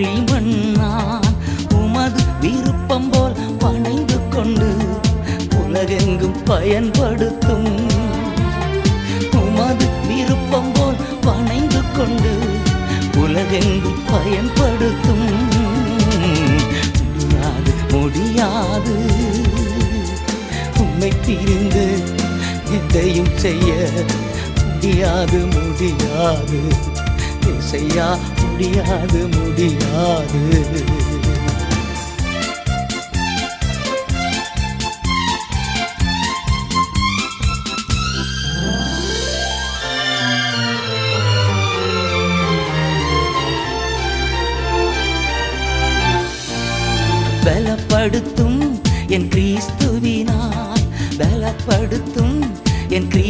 களிமண்ணான் உமது விருப்பம் போல் பணைந்து கொண்டு உலகெங்கும் பயன்படுத்தும். உமது விருப்பம் போல் பணைந்து கொண்டு உலகெங்கும் பயன்படுத்தும். முடியாது முடியாது. உண்மை பிரிந்து எதையும் செய்ய முடியாது முடியாது. இசையா முடியாது முடியாது. பலப்படுத்தும் என் கிறிஸ்துவினால் பலப்படுத்தும் என் கிரீ